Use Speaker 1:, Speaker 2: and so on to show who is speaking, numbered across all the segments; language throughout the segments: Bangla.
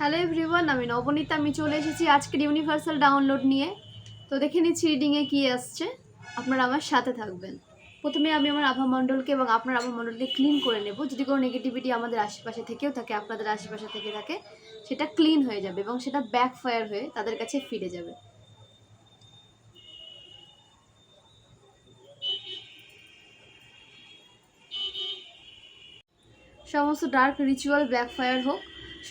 Speaker 1: হ্যালো এভরিওয়ান আমি নবনীতা, আমি চলে এসেছি আজকের ইউনিভার্সাল ডাউনলোড নিয়ে। তো দেখে নিচ্ছি রিডিংয়ে কী আসছে। আপনারা আমার সাথে থাকবেন। প্রথমে আমি আমার আভা মণ্ডলকে এবং আপনার আভা মণ্ডলকে ক্লিন করে নেব। যদি কোনো নেগেটিভিটি আমাদের আশেপাশে থেকেও থাকে, আপনাদের আশেপাশে থেকে থাকে, সেটা ক্লিন হয়ে যাবে এবং সেটা ব্যাক ফায়ার হয়ে তাদের কাছে ফিরে যাবে। সমস্ত ডার্ক রিচুয়াল ব্যাকফায়ার হোক।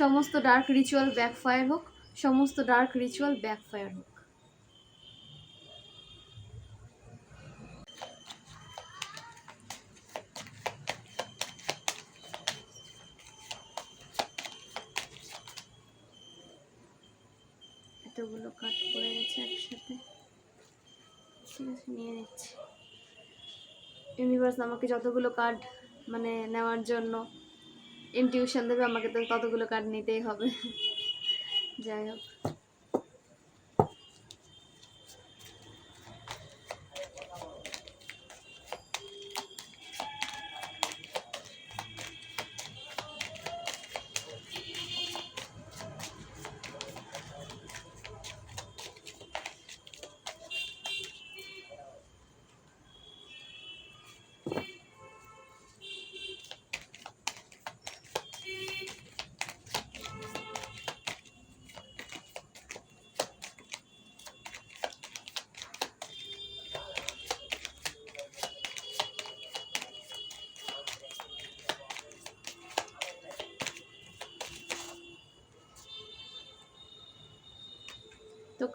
Speaker 1: সমস্ত ডার্ক রিচুয়াল ব্যাকফায়ার হোক, সমস্ত ডার্ক রিচুয়াল ব্যাকফায়ার হোক। এতগুলো কাট পড়ে গেছে একসাথে। ঠিক আছে, নিয়ে নিচ্ছি। ইউনিভার্স আমাকে যতগুলো কার্ড মানে নেওয়ার জন্য ইনটিউশন দেবে আমাকে তো ততগুলো কার্ড নিতেই হবে। যাই হোক।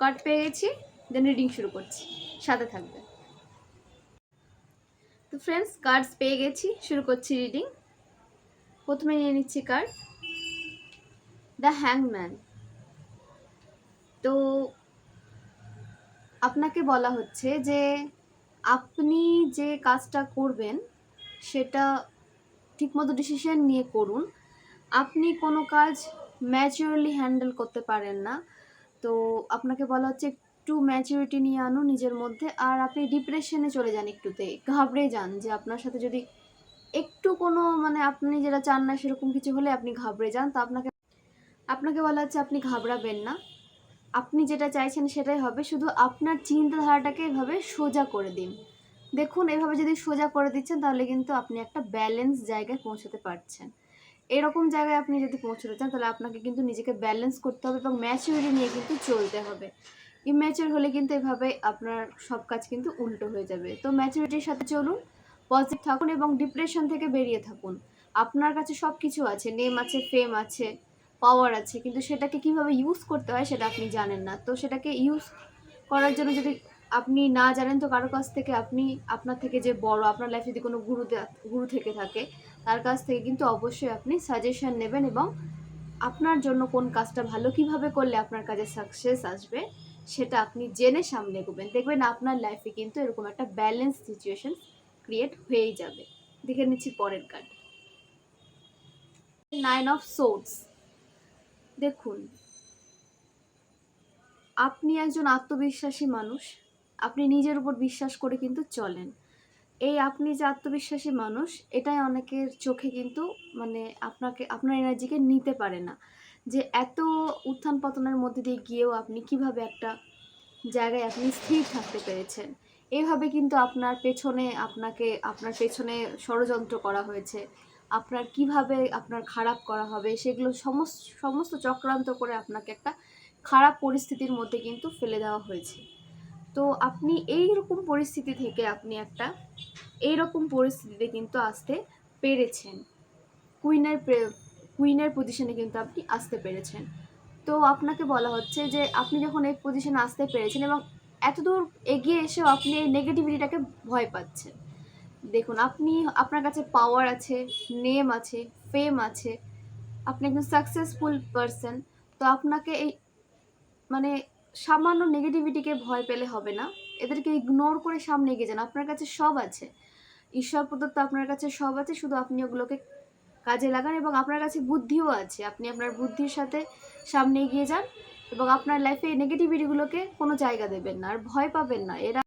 Speaker 1: কার্ড পেয়ে গেছি দেন রিডিং শুরু করছি, সাথে থাকবে। তো ফ্রেন্ডস কার্ডস পেয়ে গেছি, শুরু করছি রিডিং প্রথমে নিয়ে নিচ্ছি কার্ড দ্য হ্যাংম্যান তো আপনাকে বলা হচ্ছে যে, আপনি যে কাজটা করবেন, সেটা ঠিকমতো ডিসিশন নিয়ে করুন। আপনি কোনো কাজ ম্যাচিওরলি হ্যান্ডেল করতে পারেন না। তো আপনাকে বলা হচ্ছে একটু ম্যাচিউরিটি নিয়ে আনুন নিজের মধ্যে। আর আপনি ডিপ্রেশনে চলে যান একটুতে, ঘাবড়ে যান যে আপনার সাথে যদি একটু কোনো মানে আপনি যেটা চান না সেরকম কিছু হলে আপনি ঘাবড়ে যান। তো আপনাকে আপনাকে বলা হচ্ছে আপনি ঘাবড়াবেন না। আপনি যেটা চাইছেন সেটাই হবে, শুধু আপনার চিন্তাধারাটাকে এভাবে সোজা করে দিন। দেখুন, এভাবে যদি সোজা করে দিচ্ছেন তাহলে কিন্তু আপনি একটা ব্যালেন্স জায়গায় পৌঁছাতে পারছেন। এরকম জায়গায় আপনি যদি পৌঁছতে চান, তাহলে আপনাকে কিন্তু নিজেকে ব্যালেন্স করতে হবে এবং ম্যাচিউরিটি নিয়ে কিন্তু চলতে হবে। ইম্যাচিউর হলে কিন্তু এভাবে আপনার সব কাজ কিন্তু উল্টো হয়ে যাবে। তো ম্যাচিউরিটির সাথে চলুন পজিটিভ থাকুন এবং ডিপ্রেশন থেকে বেরিয়ে থাকুন। আপনার কাছে সব কিছু আছে নেম আছে ফেম আছে পাওয়ার আছে, কিন্তু সেটাকে কীভাবে ইউজ করতে হয় সেটা আপনি জানেন না। তো সেটাকে ইউজ করার জন্য যদি আপনি না জানেন, তো কারও কাছ থেকে আপনি, আপনার থেকে যে বড়, আপনার লাইফে যদি কোনো গুরু গুরু থেকে থাকে তার কাছ থেকে কিন্তু অবশ্যই আপনি সাজেশন নেবেন এবং আপনার জন্য কোন কাজটা ভালো, কীভাবে করলে আপনার কাজে সাকসেস আসবে, সেটা আপনি জেনে সামনে এগোবেন। দেখবেন আপনার লাইফে কিন্তু এরকম একটা ব্যালেন্স সিচুয়েশন ক্রিয়েট হয়েই যাবে। দেখে নিচ্ছি পরের কার্ড নাইন অফ সোর্স দেখুন, আপনি একজন আত্মবিশ্বাসী মানুষ, আপনি নিজের উপর বিশ্বাস করে কিন্তু চলেন। এই আপনি যে আত্মবিশ্বাসী মানুষ, এটাই অনেকের চোখে কিন্তু মানে আপনাকে, আপনার এনার্জিকে নিতে পারে না। যে এত উত্থান পতনের মধ্যে দিয়ে গিয়েও আপনি কীভাবে একটা জায়গায় আপনি স্থির থাকতে পেরেছেন এইভাবে কিন্তু আপনার পেছনে আপনাকে, আপনার পেছনে ষড়যন্ত্র করা হয়েছে। আপনার কীভাবে আপনার খারাপ করা হবে, সেগুলো সমস্ত সমস্ত চক্রান্ত করে আপনাকে একটা খারাপ পরিস্থিতির মধ্যে কিন্তু ফেলে দেওয়া হয়েছে। তো আপনি এই রকম পরিস্থিতি থেকে আপনি একটা এই রকম পরিস্থিতিতে কিন্তু আসতে পেরেছেন। কুইনের কুইনের পজিশনে কিন্তু আপনি আসতে পেরেছেন। তো আপনাকে বলা হচ্ছে যে আপনি যখন এই পজিশনে আসতে পেরেছেন এবং এতদূর এগিয়ে এসেও আপনি এই নেগেটিভিটিটাকে ভয় পাচ্ছেন। দেখুন, আপনি, আপনার কাছে পাওয়ার আছে নেম আছে ফেম আছে, আপনি একজন সাকসেসফুল পারসন তো আপনাকে এই মানে সামান্য নেগেটিভিটিকে ভয় পেলে হবে না। এদেরকে ইগনোর করে সামনে এগিয়ে যান। আপনার কাছে সব আছে। ঈশ্বর প্রদত্ত আপনার কাছে সব আছে, শুধু আপনি ওগুলোকে কাজে লাগান এবং আপনার কাছে বুদ্ধিও আছে। আপনি আপনার বুদ্ধির সাথে সামনে এগিয়ে যান এবং আপনার লাইফে এই নেগেটিভিটিগুলোকে কোনো জায়গা দেবেন না। আর ভয় পাবেন না। এরা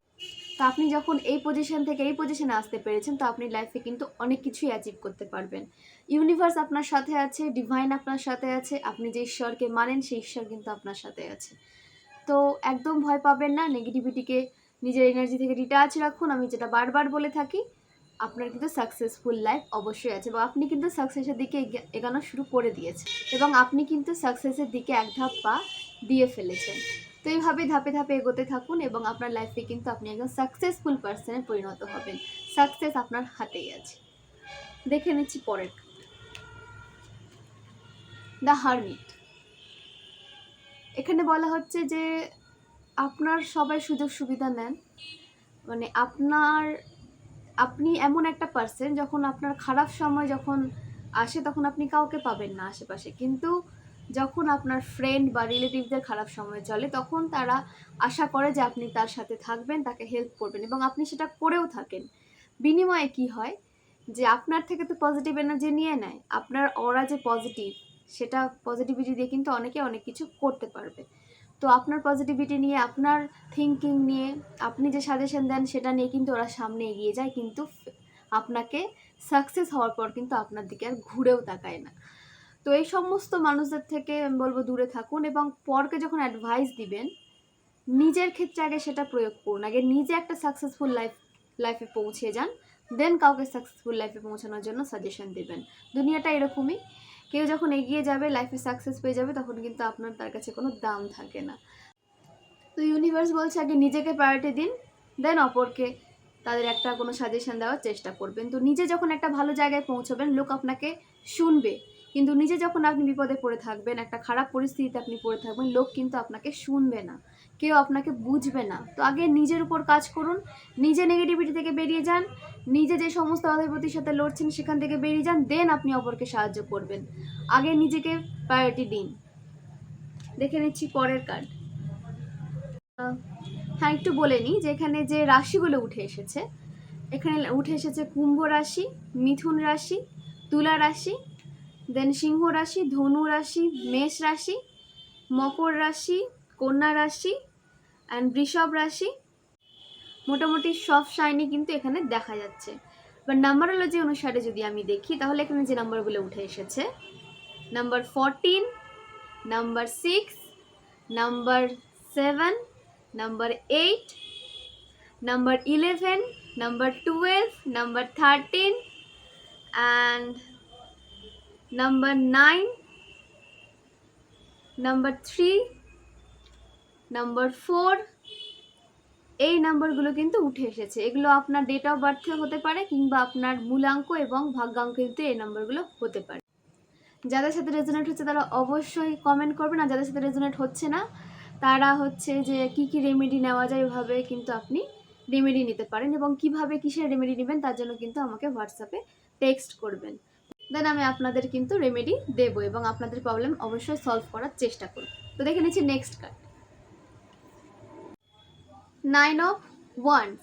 Speaker 1: তো আপনি যখন এই পজিশন থেকে এই পজিশনে আসতে পেরেছেন, তো আপনি লাইফে কিন্তু অনেক কিছুই অ্যাচিভ করতে পারবেন। ইউনিভার্স আপনার সাথে আছে ডিভাইন আপনার সাথে আছে। আপনি যে ঈশ্বরকে মানেন, সেই ঈশ্বর কিন্তু আপনার সাথে আছে। তো একদম ভয় পাবেন না নেগেটিভিটিকে নিজের এনার্জি থেকে ডিটাচ রাখুন। আমি যেটা বারবার বলে থাকি, আপনার কিন্তু সাকসেসফুল লাইফ অবশ্যই আছে এবং আপনি কিন্তু সাকসেসের দিকে এগানো শুরু করে দিয়েছেন এবং আপনি কিন্তু সাকসেসের দিকে এক ধাপ পা দিয়ে ফেলেছেন। তো এইভাবে ধাপে ধাপে এগোতে থাকুন এবং আপনার লাইফে কিন্তু আপনি একজন সাকসেসফুল পার্সনে পরিণত হবেন। সাকসেস আপনার হাতেই আছে। দেখে নিচ্ছি পরের। দ্য হারমিট এখানে বলা হচ্ছে যে আপনার সবাই সুযোগ সুবিধা নেন। মানে আপনার, আপনি এমন একটা পার্সন যখন আপনার খারাপ সময় যখন আসে তখন আপনি কাউকে পাবেন না আশেপাশে। কিন্তু যখন আপনার ফ্রেন্ড বা রিলেটিভদের খারাপ সময় চলে তখন তারা আশা করে যে আপনি তার সাথে থাকবেন, তাকে হেল্প করবেন এবং আপনি সেটা করেও থাকেন। বিনিময়ে কি হয়? যে আপনার থেকে তো পজিটিভ এনার্জি নিয়ে নেয়। আপনার ওরা যে পজিটিভ সেটা পজিটিভিটি দিয়ে কিন্তু অনেকে অনেক কিছু করতে পারবে। তো আপনার পজিটিভিটি নিয়ে, আপনার থিঙ্কিং নিয়ে, আপনি যে সাজেশন দেন, সেটা নিয়ে কিন্তু ওরা সামনে এগিয়ে যায়, কিন্তু আপনাকে সাকসেস হওয়ার পর কিন্তু আপনার দিকে আর ঘুরেও তাকায় না। তো এই সমস্ত মানুষদের থেকে আমি বলব দূরে থাকুন এবং পরকে যখন অ্যাডভাইস দিবেন, নিজের ক্ষেত্রে আগে সেটা প্রয়োগ করুন। আগে নিজে একটা সাকসেসফুল লাইফ লাইফে পৌঁছে যান দেন কাউকে সাকসেসফুল লাইফে পৌঁছানোর জন্য সাজেশন দেবেন। দুনিয়াটা এরকমই। কেউ যখন এগিয়ে যাবে লাইফে সাকসেস পেয়ে যাবে, তখন কিন্তু আপনার তার কাছে কোনো দাম থাকে না। তো ইউনিভার্স বলছে, আগে নিজেকে প্রায়োরিটি দিন দেন অপরকে তাদের একটা কোনো সাজেশন দেওয়ার চেষ্টা করবেন। তো নিজে যখন একটা ভালো জায়গায় পৌঁছবেন, লোক আপনাকে শুনবে। কিন্তু নিজে যখন আপনি বিপদে পড়ে থাকবেন, একটা খারাপ পরিস্থিতিতে আপনি পড়ে থাকবেন, লোক কিন্তু আপনাকে শুনবে না। কেউ আপনাকে বুঝবে না। তো আগে নিজের উপর কাজ করুন, নিজে নেগেটিভিটি থেকে বেরিয়ে যান, নিজে যে সমস্ত অধিপতির সাথে লড়ছেন সেখান থেকে বেরিয়ে যান দেন আপনি অপরকে সাহায্য করবেন। আগে নিজেকে প্রায়োরিটি দিন। দেখে নিচ্ছি পরের কার্ড হ্যাঁ একটু বলে নিই যে এখানে যে রাশিগুলো উঠে এসেছে, এখানে উঠে এসেছে কুম্ভ রাশি, মিথুন রাশি, তুলা রাশি দেন সিংহ রাশি, ধনু রাশি, মেষ রাশি, মকর রাশি, কন্যা রাশি অ্যান্ড বৃষভ রাশি মোটামুটি সব সাইনই কিন্তু এখানে দেখা যাচ্ছে। বা নাম্বারোলজি অনুসারে যদি আমি দেখি, তাহলে এখানে যে নাম্বারগুলো উঠে এসেছে number fourteen number six number seven number eight number eleven number twelve number thirteen and number nine number three number four এই নাম্বারগুলো কিন্তু উঠে এসেছে। এগুলো আপনার ডেট অফ বার্থে হতে পারে কিংবা আপনার মূলাঙ্ক এবং ভাগ্যাঙ্ক কিন্তু এই নাম্বারগুলো হতে পারে। যাদের সাথে রেজোনেট হচ্ছে তারা অবশ্যই কমেন্ট করবেন। আর যাদের সাথে রেজোনেট হচ্ছে না, তারা হচ্ছে যে কি কি রেমেডি নেওয়া যায় ওইভাবে কিন্তু আপনি রেমেডি নিতে পারেন এবং কীভাবে কিসের রেমেডি নেবেন তার জন্য কিন্তু আমাকে হোয়াটসঅ্যাপে টেক্সট করবেন। দেন আমি আপনাদের কিন্তু রেমেডি দেবো এবং আপনাদের প্রবলেম অবশ্যই সলভ করার চেষ্টা করব। তো দেখে নিচ্ছি next card nine of wands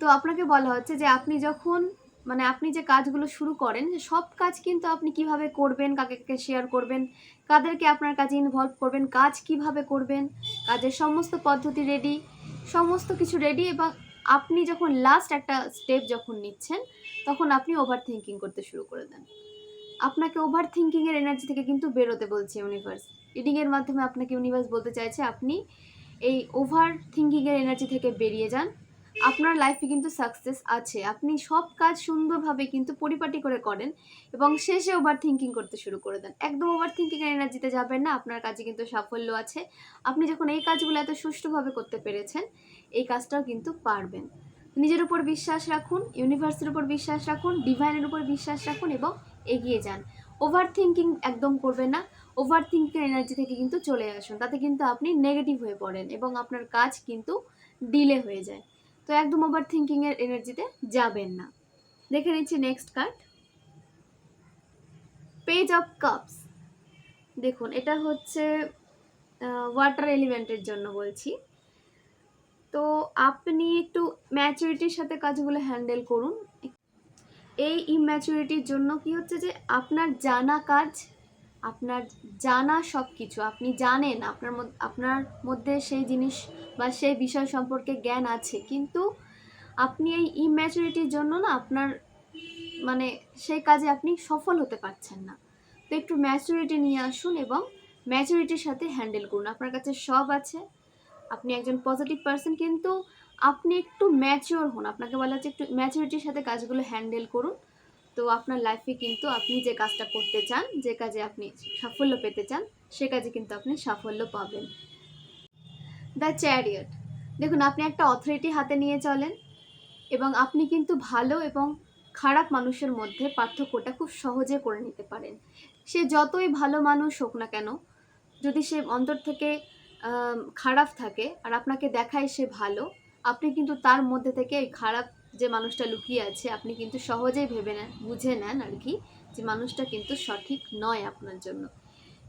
Speaker 1: তো আপনাকে বলা হচ্ছে যে আপনি যখন মানে আপনি যে কাজগুলো শুরু করেন সব কাজ কিন্তু আপনি কীভাবে করবেন, কাকে কাকে শেয়ার করবেন, কাদেরকে আপনার কাজে ইনভলভ করবেন, কাজ কীভাবে করবেন, কাজের সমস্ত পদ্ধতি রেডি সমস্ত কিছু রেডি এবং আপনি যখন লাস্ট একটা স্টেপ যখন নিচ্ছেন, তখন আপনি ওভার থিঙ্কিং করতে শুরু করে দেন। আপনাকে ওভার থিঙ্কিংয়ের এনার্জি থেকে কিন্তু বেরোতে বলছে ইউনিভার্স রিডিংয়ের মাধ্যমে আপনাকে ইউনিভার্স বলতে চাইছে আপনি এই ওভার থিঙ্কিংয়ের এনার্জি থেকে বেরিয়ে যান। আপনার লাইফে কিন্তু সাকসেস আছে। আপনি সব কাজ সুন্দরভাবে কিন্তু পরিপাটি করে করেন এবং শেষে ওভার থিঙ্কিং করতে শুরু করে দেন। একদম ওভার থিঙ্কিংয়ের এনার্জিতে যাবেন না, আপনার কাজে কিন্তু সাফল্য আছে। আপনি যখন এই কাজগুলো এত সুষ্ঠুভাবে করতে পেরেছেন, এই কাজটাও কিন্তু পারবেন। নিজের উপর বিশ্বাস রাখুন ইউনিভার্সের উপর বিশ্বাস রাখুন ডিভাইনের উপর বিশ্বাস রাখুন এবং এগিয়ে যান। ওভার থিঙ্কিং একদম করবেন না। ওভার থিঙ্কিং এনার্জি থেকে কিন্তু চলে আসুন, তাতে কিন্তু আপনি নেগেটিভ হয়ে পড়েন এবং আপনার কাজ কিন্তু ডিলে হয়ে যায়। তো একদম ওভার থিঙ্কিংয়ের এনার্জিতে যাবেন না। দেখে নিচ্ছি next card page of cups দেখুন, এটা হচ্ছে ওয়াটার এলিমেন্টের জন্য বলছি। তো আপনি একটু ম্যাচুরিটির সাথে কাজগুলো হ্যান্ডেল করুন। এই ইম্যাচুরিটির জন্য কি হচ্ছে যে আপনার জানা কাজ, আপনার জানা সব কিছু আপনি জানেন আপনার আপনার মধ্যে সেই জিনিস বা সেই বিষয় সম্পর্কে জ্ঞান আছে, কিন্তু আপনি এই ইম্যাচুরিটির জন্য না আপনার মানে সেই কাজে আপনি সফল হতে পারছেন না। তো একটু ম্যাচুরিটি নিয়ে আসুন এবং ম্যাচুরিটির সাথে হ্যান্ডেল করুন। আপনার কাছে সব আছে, আপনি একজন পজিটিভ পার্সন কিন্তু আপনি একটু ম্যাচিওর হন। আপনাকে বলা হচ্ছে একটু ম্যাচুরিটির সাথে কাজগুলো হ্যান্ডেল করুন। তো আপনার লাইফে কিন্তু আপনি যে কাজটা করতে চান, যে কাজে আপনি সাফল্য পেতে চান, সে কাজে কিন্তু আপনি সাফল্য পাবেন। দ্য চ্যারিয়ট দেখুন, আপনি একটা অথরিটি হাতে নিয়ে চলেন এবং আপনি কিন্তু ভালো এবং খারাপ মানুষের মধ্যে পার্থক্যটা খুব সহজে করে নিতে পারেন। সে যতই ভালো মানুষ হোক না কেন, যদি সে অন্তর থেকে খারাপ থাকে আর আপনাকে দেখায় সে ভালো আপনি কিন্তু তার মধ্যে থেকে এই খারাপ যে মানুষটা লুকিয়ে আছে, আপনি কিন্তু সহজেই ভেবে নেন, বুঝে নেন আর কি যে মানুষটা কিন্তু সঠিক নয় আপনার জন্য।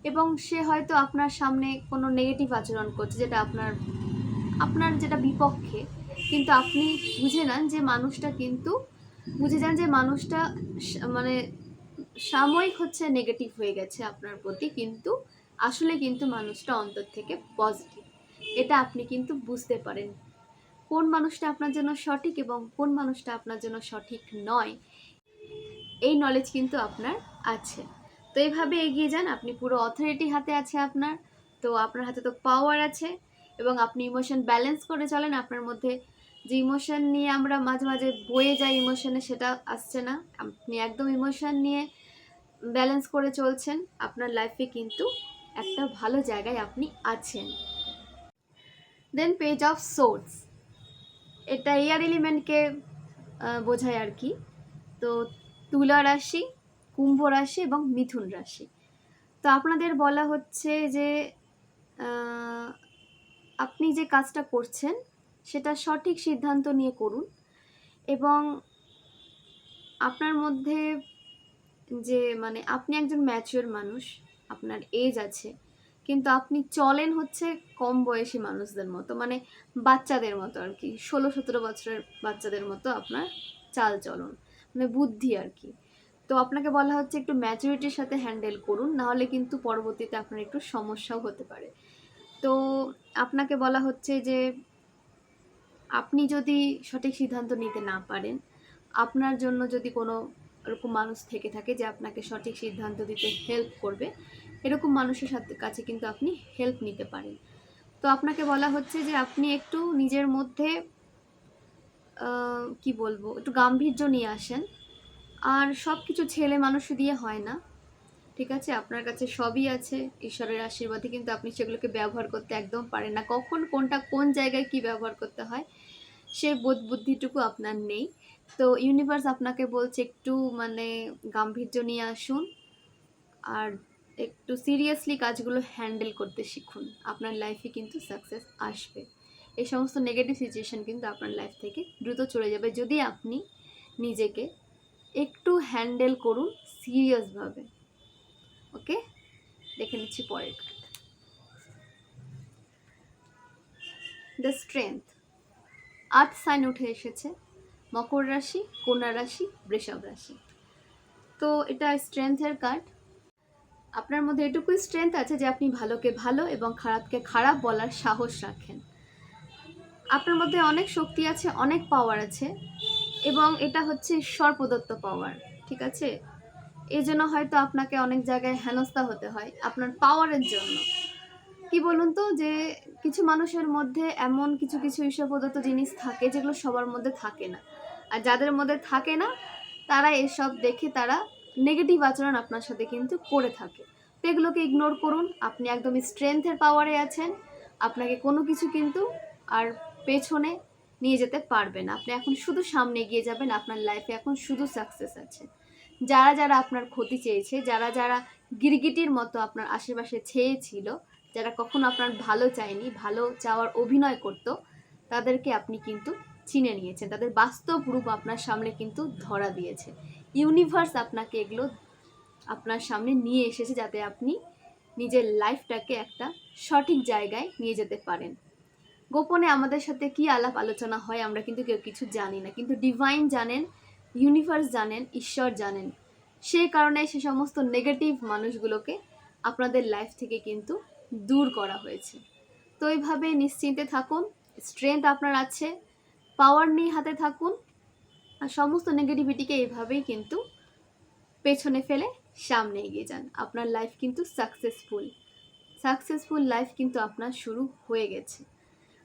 Speaker 1: এবং সে হয়তো আপনার সামনে কোনো নেগেটিভ আচরণ করছে যেটা আপনার আপনার যেটা বিপক্ষে, কিন্তু আপনি বুঝে নেন যে মানুষটা কিন্তু, বুঝে যান যে মানুষটা মানে সাময়িক হচ্ছে নেগেটিভ হয়ে গেছে আপনার প্রতি, কিন্তু আসলে কিন্তু মানুষটা অন্তর থেকে পজিটিভ এটা আপনি কিন্তু বুঝতে পারেন কোন মানুষটা আপনার জন্য সঠিক এবং কোন মানুষটা আপনার জন্য সঠিক নয়, এই নলেজ কিন্তু আপনার আছে। তো এইভাবে এগিয়ে যান, আপনি পুরো অথরিটি হাতে আছে আপনার, তো আপনার হাতে তো পাওয়ার আছে এবং আপনি ইমোশন ব্যালেন্স করে চলেন, আপনার মধ্যে যে ইমোশন নিয়ে আমরা মাঝে মাঝে বয়ে যাই ইমোশনে সেটা আসছে না। আপনি একদম ইমোশন নিয়ে ব্যালেন্স করে চলছেন, আপনার লাইফে কিন্তু একটা ভালো জায়গায় আপনি আছেন। দেন পেজ অফ সোর্স এটা এয়ার এলিমেন্টকে বোঝায় আর কি। তো তুলা রাশি, কুম্ভ রাশি এবং মিথুন রাশি। তো আপনাদের বলা হচ্ছে যে আপনি যে কাজটা করছেন, সেটা সঠিক সিদ্ধান্ত নিয়ে করুন এবং আপনার মধ্যে যে মানে আপনি একজন ম্যাচিওর মানুষ, আপনার এজ আছে কিন্তু আপনি চলেন হচ্ছে কম বয়সী মানুষদের মতো মানে বাচ্চাদের মতো আর কি। ষোলো, সতেরো বছরের বাচ্চাদের মতো আপনার চাল চলন মানে বুদ্ধি আর কি। তো আপনাকে বলা হচ্ছে একটু ম্যাচুরিটির সাথে হ্যান্ডেল করুন নাহলে কিন্তু পরবর্তীতে আপনার একটু সমস্যাও হতে পারে। তো আপনাকে বলা হচ্ছে যে, আপনি যদি সঠিক সিদ্ধান্ত নিতে না পারেন, আপনার জন্য যদি কোনো এরকম মানুষ থেকে থাকে যে আপনাকে সঠিক সিদ্ধান্ত দিতে হেল্প করবে এরকম মানুষের সাথে কাছে কিন্তু আপনি হেল্প নিতে পারেন। তো আপনাকে বলা হচ্ছে যে আপনি একটু নিজের মধ্যে কি বলব, একটু গাম্ভীর্য নিয়ে আসেন। আর সব কিছু ছেলে মানুষ দিয়ে হয় না। ঠিক আছে? আপনার কাছে সবই আছে। ঈশ্বরের আশীর্বাদে কিন্তু আপনি সেগুলোকে ব্যবহার করতে একদম পারেন না। কখন কোনটা কোন জায়গায় কি ব্যবহার করতে হয়, সে বোধ বুদ্ধিটুকু আপনার নেই। তো ইউনিভার্স আপনাকে বলছে একটু মানে গাম্ভীর্য নিয়ে আসুন। আর একটু সিরিয়াসলি কাজগুলো হ্যান্ডেল করতে শিখুন। আপনার লাইফে কিন্তু সাকসেস আসবে। এই সমস্ত নেগেটিভ সিচুয়েশান কিন্তু আপনার লাইফ থেকে দ্রুত চলে যাবে। যদি আপনি নিজেকে একটু হ্যান্ডেল করুন সিরিয়াসভাবে ওকে দেখে নিচ্ছি পরের card the strength earth sign উঠে এসেছে। মকর রাশি, কন্যা রাশি, বৃষভ রাশি। তো এটা স্ট্রেংথের কার্ড আপনার মধ্যে এটুকুই স্ট্রেংথ আছে যে আপনি ভালোকে ভালো এবং খারাপকে খারাপ বলার সাহস রাখেন। আপনার মধ্যে অনেক শক্তি আছে, অনেক পাওয়ার আছে এবং এটা হচ্ছে ঈশ্বর প্রদত্ত পাওয়ার ঠিক আছে? এই জন্য হয়তো আপনাকে অনেক জায়গায় হেনস্থা হতে হয় আপনার পাওয়ারের জন্য। কি বলুন তো? যে কিছু মানুষের মধ্যে এমন কিছু কিছু ঈশ্বর প্রদত্ত জিনিস থাকে যেগুলো সবার মধ্যে থাকে না। আর যাদের মধ্যে থাকে না, তারা এসব দেখে তারা নেগেটিভ আচরণ আপনার সাথে কিন্তু করে থাকে। তো এগুলোকে ইগনোর করুন, আপনি একদম স্ট্রেংথের পাওয়ারে আছেন, আপনাকে কোনো কিছু কিন্তু আর পেছনে নিয়ে যেতে পারবে না। আপনি এখন শুধু সামনে এগিয়ে যাবেন, আপনার লাইফে এখন শুধু সাকসেস আছে। যারা যারা আপনার ক্ষতি চেয়েছে, যারা যারা গিরগিটির মতো আপনার আশেপাশে ছেয়েছিল, যারা কখনো আপনার ভালো চায়নি, ভালো চাওয়ার অভিনয় করত, তাদেরকে আপনি কিন্তু চিনে নিয়েছেন। তাদের বাস্তব রূপ আপনার সামনে কিন্তু ধরা দিয়েছে। ইউনিভার্স আপনাকে এগুলো আপনার সামনে নিয়ে এসেছে যাতে আপনি নিজের লাইফটাকে একটা সঠিক জায়গায় নিয়ে যেতে পারেন। গোপনে আমাদের সাথে কি আলাপ আলোচনা হয় আমরা কিন্তু কেউ কিছু জানি না। কিন্তু ডিভাইন জানেন ইউনিভার্স জানেন, ঈশ্বর জানেন। সেই কারণে সে সমস্ত নেগেটিভ মানুষগুলোকে আপনাদের লাইফ থেকে কিন্তু দূর করা হয়েছে। তো এইভাবে নিশ্চিন্তে থাকুন স্ট্রেংথ আপনার আছে পাওয়ার নিয়ে হাতে থাকুন আর সমস্ত নেগেটিভিটিকে এইভাবেই কিন্তু পেছনে ফেলে সামনে এগিয়ে যান। আপনার লাইফ কিন্তু সাকসেসফুল সাকসেসফুল লাইফ কিন্তু আপনার শুরু হয়ে গেছে।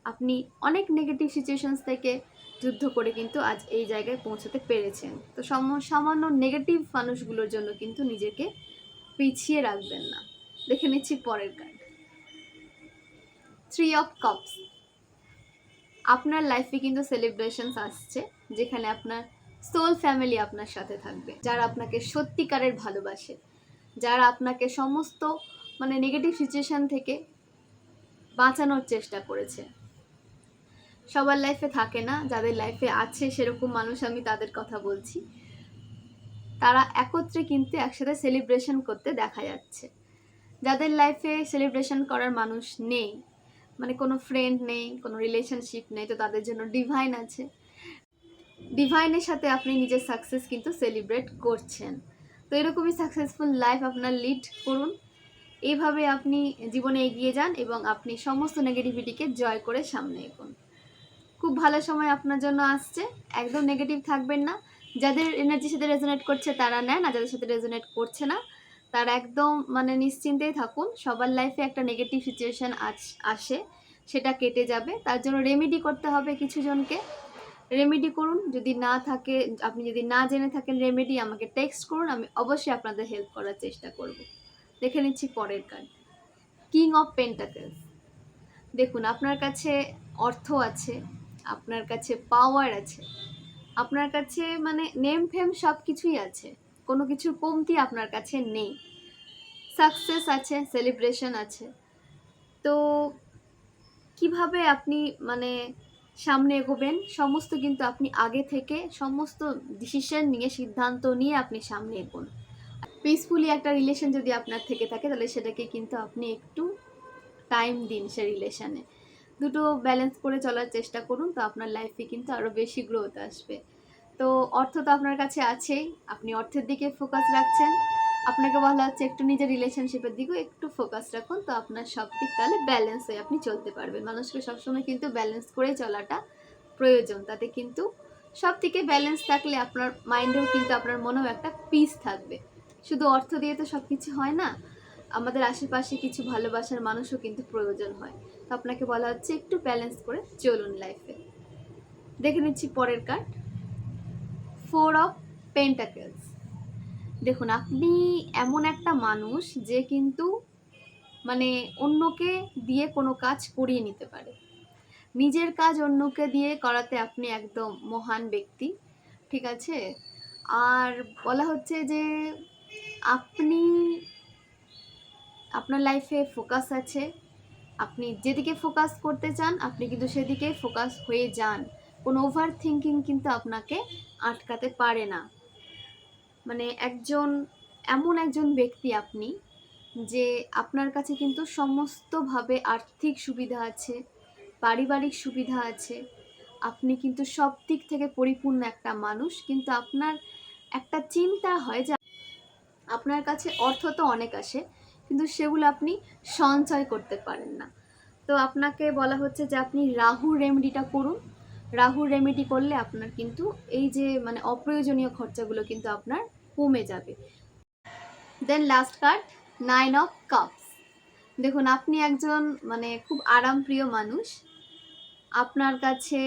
Speaker 1: আপনি অনেক নেগেটিভ সিচুয়েশনস থেকে যুদ্ধ করে কিন্তু আজ এই জায়গায় পৌঁছাতে পেরেছেন। তো সম- সামান্য নেগেটিভ মানুষগুলোর জন্য কিন্তু নিজেকে পিছিয়ে রাখবেন না। দেখে নিচ্ছি পরের কার্ড থ্রি অফ কাপস আপনার লাইফে কিন্তু সেলিব্রেশনস আসছে। যেখানে আপনার সোল ফ্যামিলি আপনার সাথে থাকবে, যারা আপনাকে সত্যিকারের ভালোবাসে, যারা আপনাকে সমস্ত মানে নেগেটিভ সিচুয়েশন থেকে বাঁচানোর চেষ্টা করেছে। সবার লাইফে থাকে না, যাদের লাইফে আছে সেরকম মানুষ আমি তাদের কথা বলছি। তারা একত্রে কিন্তু একসাথে সেলিব্রেশন করতে দেখা যাচ্ছে। যাদের লাইফে সেলিব্রেশন করার মানুষ নেই মানে কোনো ফ্রেন্ড নেই, কোনো রিলেশনশিপ নেই, তো তাদের জন্য ডিভাইন আছে। ডিভাইনের সাথে আপনি নিজের সাকসেস কিন্তু সেলিব্রেট করছেন। তো এরকমই সাকসেসফুল লাইফ আপনার লিড করুন। এইভাবে আপনি জীবনে এগিয়ে যান এবং আপনি সমস্ত নেগেটিভিটিকে জয় করে সামনে এগোন। খুব ভালো সময় আপনার জন্য আসছে। একদম নেগেটিভ থাকবেন না। যাদের এনার্জির সাথে রেজোনেট করছে তারা নেন, আর যাদের সাথে রেজোনেট করছে না, তারা একদম মানে নিশ্চিন্তেই থাকুন। সবার লাইফে একটা নেগেটিভ সিচুয়েশান আসে, সেটা কেটে যাবে। তার জন্য রেমেডি করতে হবে কিছু জনকে। রেমেডি করুন। যদি না থাকে, আপনি যদি না জেনে থাকেন রেমেডি আমাকে টেক্সট করুন, আমি অবশ্যই আপনাদের হেল্প করার চেষ্টা করব। দেখে নিচ্ছি পরের কার্ড কিং অফ পেন্টাকেলস দেখুন, আপনার কাছে অর্থ আছে, আপনার কাছে পাওয়ার আছে, আপনার কাছে মানে নেম ফেম সব কিছুই আছে, কোনো কিছুর কমতি আপনার কাছে নেই। সাকসেস আছে সেলিব্রেশন আছে। তো কীভাবে আপনি মানে সামনে এগোবেন। সমস্ত কিন্তু আপনি আগে থেকে সমস্ত ডিসিশন নিয়ে, সিদ্ধান্ত নিয়ে আপনি সামনে এগোন। পিসফুলি একটা রিলেশন যদি আপনার থেকে থাকে, তাহলে সেটাকে কিন্তু আপনি একটু টাইম দিন সে রিলেশনে দুটো ব্যালেন্স করে চলার চেষ্টা করুন, তো আপনার লাইফে কিন্তু আরও বেশি গ্রোথ আসবে। তো অর্থ তো আপনার কাছে আছেই, আপনি অর্থের দিকে ফোকাস রাখছেন। আপনাকে বলা হচ্ছে একটু নিজের রিলেশনশিপের দিকেও একটু ফোকাস রাখুন। তো আপনার সব দিক তাহলে ব্যালেন্স হয়ে আপনি চলতে পারবেন। মানুষকে সবসময় কিন্তু ব্যালেন্স করে চলাটা প্রয়োজন। তাতে কিন্তু সব থেকে ব্যালেন্স থাকলে আপনার মাইন্ডেও কিন্তু আপনার মনেও একটা পিস থাকবে। শুধু অর্থ দিয়ে তো সব কিছু হয় না, আমাদের আশেপাশে কিছু ভালোবাসার মানুষও কিন্তু প্রয়োজন হয়। তো আপনাকে বলা হচ্ছে একটু ব্যালেন্স করে চলুন লাইফে দেখে নিচ্ছি পরের কার্ড ফোর অফ পেন্টাকেলস দেখুন, আপনি এমন একটা মানুষ যে কিন্তু মানে অন্যকে দিয়ে কোনো কাজ করিয়ে নিতে পারে। নিজের কাজ অন্যকে দিয়ে করাতে আপনি একদম মহান ব্যক্তি, ঠিক আছে? আর বলা হচ্ছে যে আপনি, আপনার লাইফে ফোকাস আছে। আপনি যেদিকে ফোকাস করতে চান, আপনি কিন্তু সেদিকে ফোকাস হয়ে যান। কোনো ওভার থিঙ্কিং কিন্তু আপনাকে আটকাতে পারে না। মানে একজন, এমন একজন ব্যক্তি আপনি যে আপনার কাছে কিন্তু সমস্তভাবে আর্থিক সুবিধা আছে, পারিবারিক সুবিধা আছে, আপনি কিন্তু সব দিক থেকে পরিপূর্ণ একটা মানুষ, কিন্তু আপনার একটা চিন্তা হয় যে আপনার কাছে অর্থ তো অনেক আসে, কিন্তু সেগুলো আপনি সঞ্চয় করতে পারেন না। তো আপনাকে বলা হচ্ছে যে আপনি রাহু রেমেডিটা করুন রাহুর রেমেডি করলে আপনার কিন্তু এই যে মানে অপ্রয়োজনীয় খরচাগুলো কিন্তু আপনার কমে যাবে। Then last card nine of cups দেখুন, আপনি একজন মানে খুব আরামপ্রিয় মানুষ। আপনার কাছে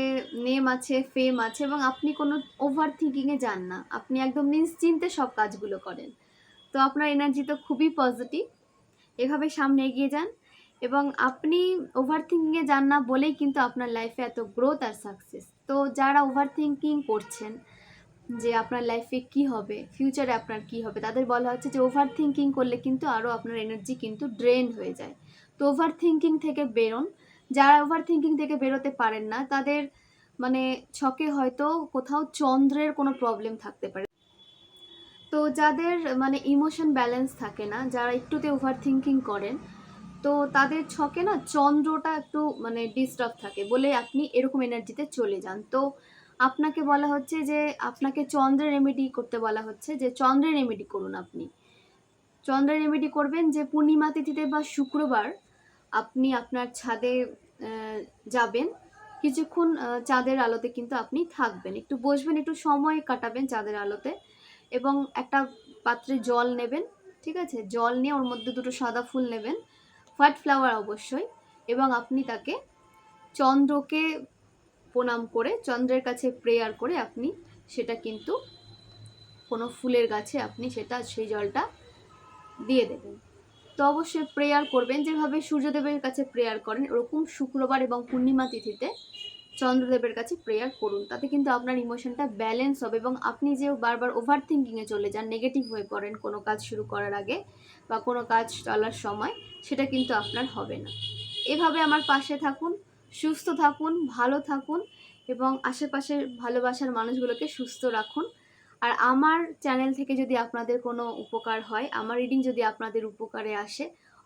Speaker 1: নেম আছে ফেম আছে এবং আপনি কোনো ওভার থিঙ্কিংয়ে যান না। আপনি একদম নিশ্চিন্তে সব কাজগুলো করেন। তো আপনার এনার্জি তো খুবই পজিটিভ এভাবে সামনে এগিয়ে যান। এবং আপনি ওভার থিঙ্কিংয়ে যান না বলেই কিন্তু আপনার লাইফে এত গ্রোথ আর সাকসেস তো যারা ওভার থিঙ্কিং করছেন, যে আপনার লাইফে কি হবে ফিউচারে আপনার কি হবে, তাদের বলা হচ্ছে যে ওভার থিঙ্কিং করলে কিন্তু আরও আপনার এনার্জি কিন্তু ড্রেন হয়ে যায়। তো ওভার থিঙ্কিং থেকে বেরোন। যারা ওভার থিঙ্কিং থেকে বেরোতে পারেন না, তাদের মানে ছকে হয়তো কোথাও চন্দ্রের কোনো প্রবলেম থাকতে পারে। তো যাদের মানে ইমোশন ব্যালেন্স থাকে না, যারা একটুতে ওভার থিঙ্কিং করেন তো তাদের ছকে না চন্দ্রটা একটু মানে ডিস্টার্ব থাকে বলে আপনি এরকম এনার্জিতে চলে যান। তো আপনাকে বলা হচ্ছে যে, আপনাকে চন্দ্রের রেমেডি করতে বলা হচ্ছে যে, চন্দ্রের রেমেডি করুন আপনি। চন্দ্রের রেমেডি করবেন যে, পূর্ণিমা তিথিতে বা শুক্রবার আপনি আপনার ছাদে যাবেন। কিছুক্ষণ চাঁদের আলোতে কিন্তু আপনি থাকবেন। একটু বসবেন, একটু সময় কাটাবেন চাঁদের আলোতে এবং একটা পাত্রে জল নেবেন, ঠিক আছে? জল নিয়ে ওর মধ্যে দুটো সাদা ফুল নেবেন। হোয়াইট ফ্লাওয়ার অবশ্যই এবং আপনি তাকে চন্দ্রকে প্রণাম করে, চন্দ্রের কাছে প্রেয়ার করে আপনি সেটা কিন্তু কোনো ফুলের গাছে আপনি সেটা সেই জলটা দিয়ে দেবেন। তো অবশ্যই প্রেয়ার করবেন। যেভাবে সূর্যদেবের কাছে প্রেয়ার করেন, ওরকম শুক্রবার এবং পূর্ণিমা তিথিতে চন্দ্রদেবের কাছে প্রেয়ার করুন। তাতে কিন্তু আপনার ইমোশনটা ব্যালেন্স হবে এবং আপনি যে বারবার ওভার থিঙ্কিংয়ে চলে যান নেগেটিভ হয়ে পড়েন কোনো কাজ শুরু করার আগে বা কোনো কাজ চলার সময়, সেটা কিন্তু আপনার হবে না। এভাবে আমার পাশে থাকুন, সুস্থ থাকুন, ভালো থাকুন এবং আশেপাশের ভালোবাসার মানুষগুলোকে সুস্থ রাখুন। আর আমার চ্যানেল থেকে যদি আপনাদের কোনো উপকার হয়, আমার রিডিং যদি আপনাদের উপকারে আসে,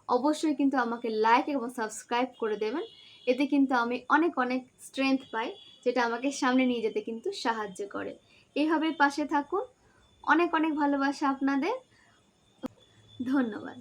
Speaker 1: অবশ্যই কিন্তু আমাকে লাইক এবং সাবস্ক্রাইব করে দেবেন। এতে কিন্তু আমি অনেক অনেক স্ট্রেংথ পাই, যেটা আমাকে সামনে নিয়ে যেতে কিন্তু সাহায্য করে। এইভাবে পাশে থাকুন। অনেক অনেক ভালোবাসা আপনাদের। ধন্যবাদ।